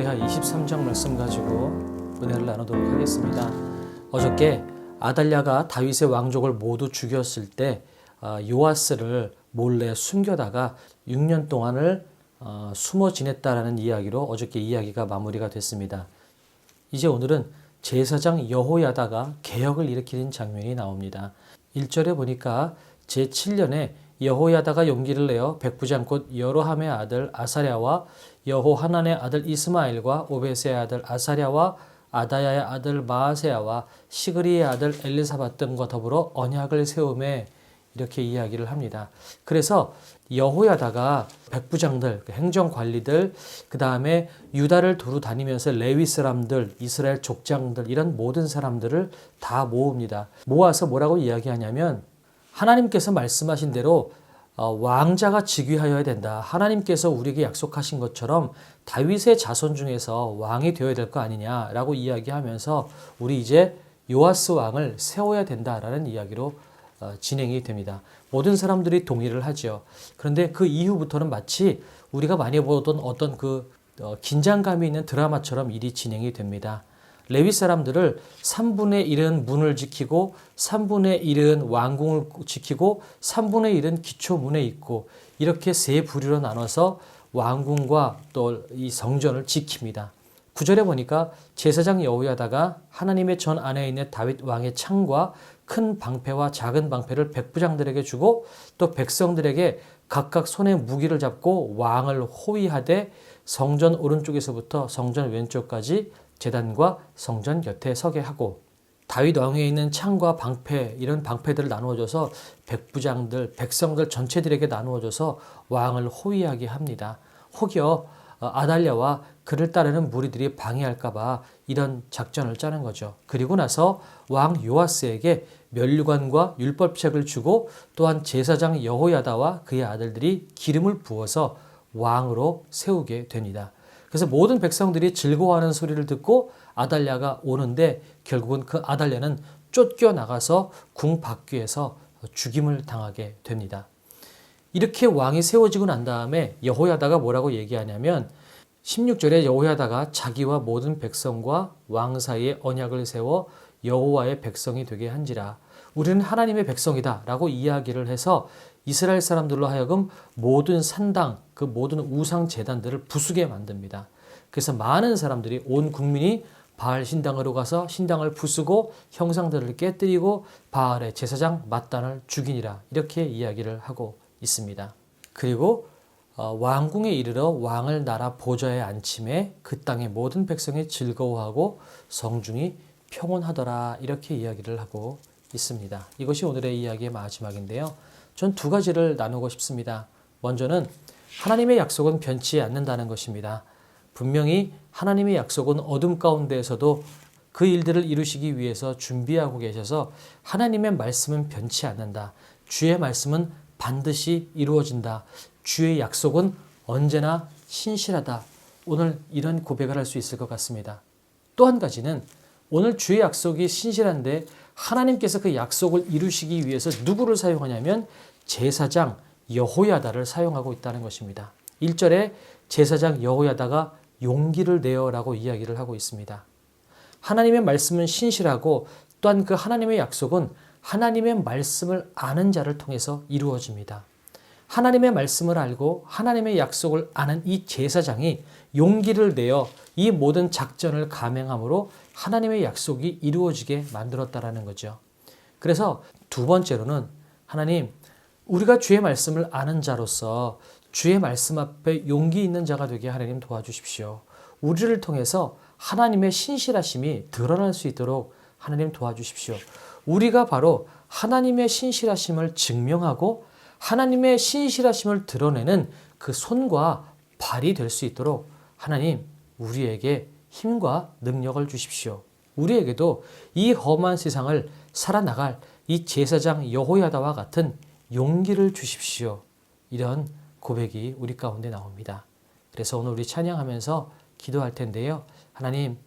역대하 23장 말씀 가지고 은혜를 나누도록 하겠습니다. 어저께 아달랴가 다윗의 왕족을 모두 죽였을 때 아, 요아스를 몰래 숨겨다가 6년 동안을 어, 숨어 지냈다라는 이야기로 어저께 이야기가 마무리가 됐습니다. 이제 오늘은 제사장 여호야다가 개혁을 일으키는 장면이 나옵니다. 1절에 보니까 제7년에 여호야다가 용기를 내어 백부장 곧 여로함의 아들 아사랴와 여호하난의 아들 이스마엘과 오베세의 아들 아사랴와 아다야의 아들 마아세야와 시그리의 아들 엘리사밧 등과 더불어 언약을 세움에 이렇게 이야기를 합니다. 그래서 여호야다가 백부장들, 그 행정관리들, 그 다음에 유다를 두루 다니면서 레위 사람들, 이스라엘 족장들 이런 모든 사람들을 다 모읍니다. 모아서 뭐라고 이야기하냐면 하나님께서 말씀하신 대로 어, 왕자가 즉위하여야 된다. 하나님께서 우리에게 약속하신 것처럼 다윗의 자손 중에서 왕이 되어야 될 거 아니냐라고 이야기하면서 우리 이제 요아스 왕을 세워야 된다라는 이야기로 어, 진행이 됩니다. 모든 사람들이 동의를 하죠. 그런데 그 이후부터는 마치 우리가 많이 보던 어떤 그 어, 긴장감이 있는 드라마처럼 일이 진행이 됩니다. 레위 사람들을 3분의 1은 문을 지키고 3분의 1은 왕궁을 지키고 3분의 1은 기초문에 있고 이렇게 세 부류로 나눠서 왕궁과 또 이 성전을 지킵니다. 구절에 보니까 제사장 여호야다가 하나님의 전 안에 있는 다윗 왕의 창과 큰 방패와 작은 방패를 백부장들에게 주고 또 백성들에게 각각 손에 무기를 잡고 왕을 호위하되 성전 오른쪽에서부터 성전 왼쪽까지 제단과 성전 곁에 서게 하고 다윗 왕위에 있는 창과 방패 이런 방패들을 나누어줘서 백부장들 백성들 전체들에게 나누어줘서 왕을 호위하게 합니다. 혹여 어, 아달랴와 그를 따르는 무리들이 방해할까봐 이런 작전을 짜는 거죠. 그리고 나서 왕 요아스에게 면류관과 율법책을 주고 또한 제사장 여호야다와 그의 아들들이 기름을 부어서 왕으로 세우게 됩니다. 그래서 모든 백성들이 즐거워하는 소리를 듣고 아달랴가 오는데 결국은 그 아달랴는 쫓겨 나가서 궁 밖에서 죽임을 당하게 됩니다. 이렇게 왕이 세워지고 난 다음에 여호야다가 뭐라고 얘기하냐면 16절에 여호야다가 자기와 모든 백성과 왕 사이에 언약을 세워 여호와의 백성이 되게 한지라 우리는 하나님의 백성이다라고 이야기를 해서 이스라엘 사람들로 하여금 모든 산당 그 모든 우상 제단들을 부수게 만듭니다. 그래서 많은 사람들이 온 국민이 바알 신당으로 가서 신당을 부수고 형상들을 깨뜨리고 바알의 제사장 마단을 죽이니라 이렇게 이야기를 하고 있습니다. 그리고 어, 왕궁에 이르러 왕을 나라 보좌에 앉힘에 그 땅의 모든 백성이 즐거워하고 성중이 평온하더라 이렇게 이야기를 하고 있습니다. 이것이 오늘의 이야기의 마지막인데요. 전 두 가지를 나누고 싶습니다. 먼저는 하나님의 약속은 변치 않는다는 것입니다. 분명히 하나님의 약속은 어둠 가운데에서도 그 일들을 이루시기 위해서 준비하고 계셔서 하나님의 말씀은 변치 않는다. 주의 말씀은 반드시 이루어진다. 주의 약속은 언제나 신실하다. 오늘 이런 고백을 할 수 있을 것 같습니다. 또 한 가지는 오늘 주의 약속이 신실한데 하나님께서 그 약속을 이루시기 위해서 누구를 사용하냐면 제사장 여호야다를 사용하고 있다는 것입니다. 1절에 제사장 여호야다가 용기를 내어라고 이야기를 하고 있습니다. 하나님의 말씀은 신실하고 또한 그 하나님의 약속은 하나님의 말씀을 아는 자를 통해서 이루어집니다. 하나님의 말씀을 알고 하나님의 약속을 아는 이 제사장이 용기를 내어 이 모든 작전을 감행함으로 하나님의 약속이 이루어지게 만들었다라는 거죠. 그래서 두 번째로는 하나님 우리가 주의 말씀을 아는 자로서 주의 말씀 앞에 용기 있는 자가 되게 하나님 도와주십시오. 우리를 통해서 하나님의 신실하심이 드러날 수 있도록 하나님 도와주십시오. 우리가 바로 하나님의 신실하심을 증명하고 하나님의 신실하심을 드러내는 그 손과 발이 될 수 있도록 하나님 우리에게 힘과 능력을 주십시오. 우리에게도 이 험한 세상을 살아나갈 이 제사장 여호야다와 같은 용기를 주십시오. 이런 고백이 우리 가운데 나옵니다. 그래서 오늘 우리 찬양하면서 기도할 텐데요. 하나님,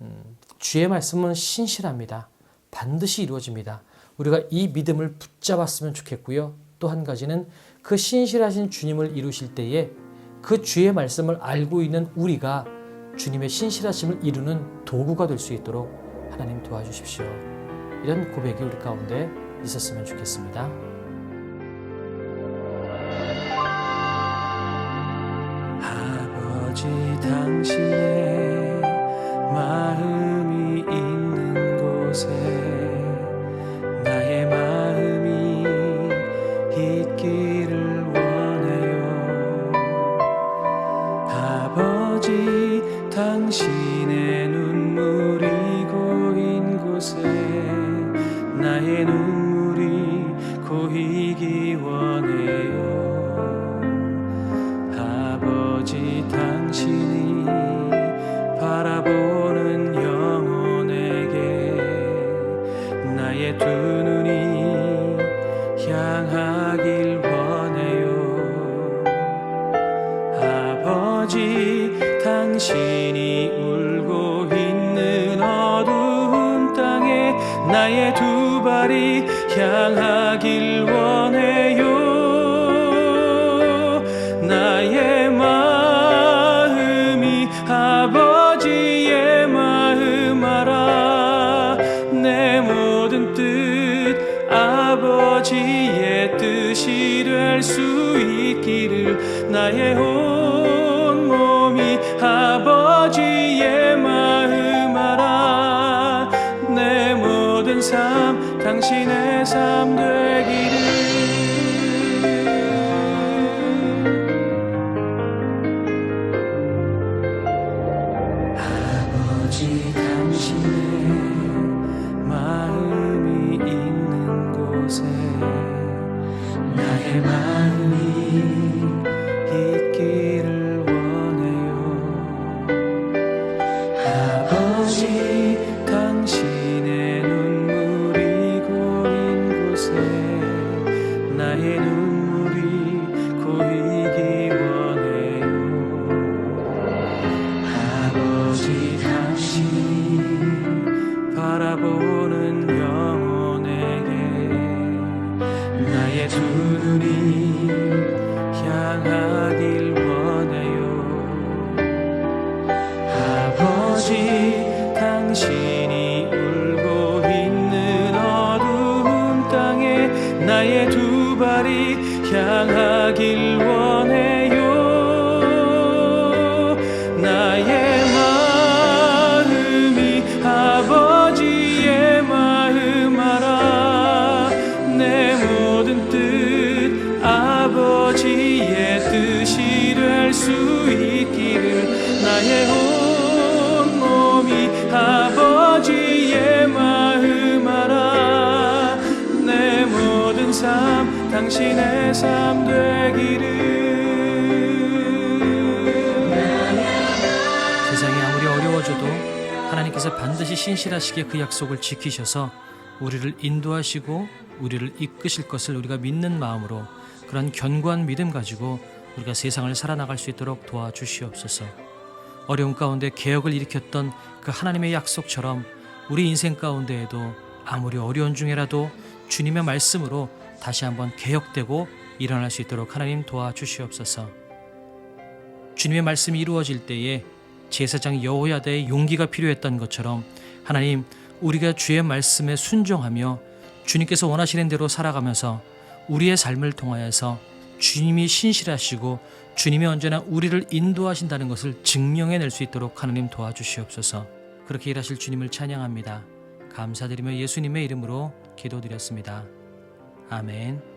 음, 주의 말씀은 신실합니다. 반드시 이루어집니다. 우리가 이 믿음을 붙잡았으면 좋겠고요. 또 한 가지는 그 신실하신 주님을 이루실 때에 그 주의 말씀을 알고 있는 우리가 주님의 신실하심을 이루는 도구가 될 수 있도록 하나님 도와주십시오. 이런 고백이 우리 가운데 있었으면 좋겠습니다. 당신의 마음이 있는 곳에 나의 마음이 있기를 원해요. 아버지 당신 나의 두 발이 향하길 원해요. 나의 마음이 아버지의 마음 알아. 내 모든 뜻 아버지의 뜻이 될 수 있기를 나의 온 당신의 삶 되기를 아버지 당신의 마음이 있는 곳에 나의 마음이 당신이 울고 있는 어두운 땅에 나의 두 발이 향하길 원 삶 당신의 삶 되기를 세상이 아무리 어려워져도 하나님께서 반드시 신실하시게 그 약속을 지키셔서 우리를 인도하시고 우리를 이끄실 것을 우리가 믿는 마음으로 그런 견고한 믿음 가지고 우리가 세상을 살아나갈 수 있도록 도와주시옵소서. 어려운 가운데 개혁을 일으켰던 그 하나님의 약속처럼 우리 인생 가운데에도 아무리 어려운 중에라도 주님의 말씀으로 다시 한번 개혁되고 일어날 수 있도록 하나님 도와주시옵소서. 주님의 말씀이 이루어질 때에 제사장 여호야다의 용기가 필요했던 것처럼 하나님 우리가 주의 말씀에 순종하며 주님께서 원하시는 대로 살아가면서 우리의 삶을 통하여서 주님이 신실하시고 주님이 언제나 우리를 인도하신다는 것을 증명해낼 수 있도록 하나님 도와주시옵소서. 그렇게 일하실 주님을 찬양합니다. 감사드리며 예수님의 이름으로 기도드렸습니다. 아멘.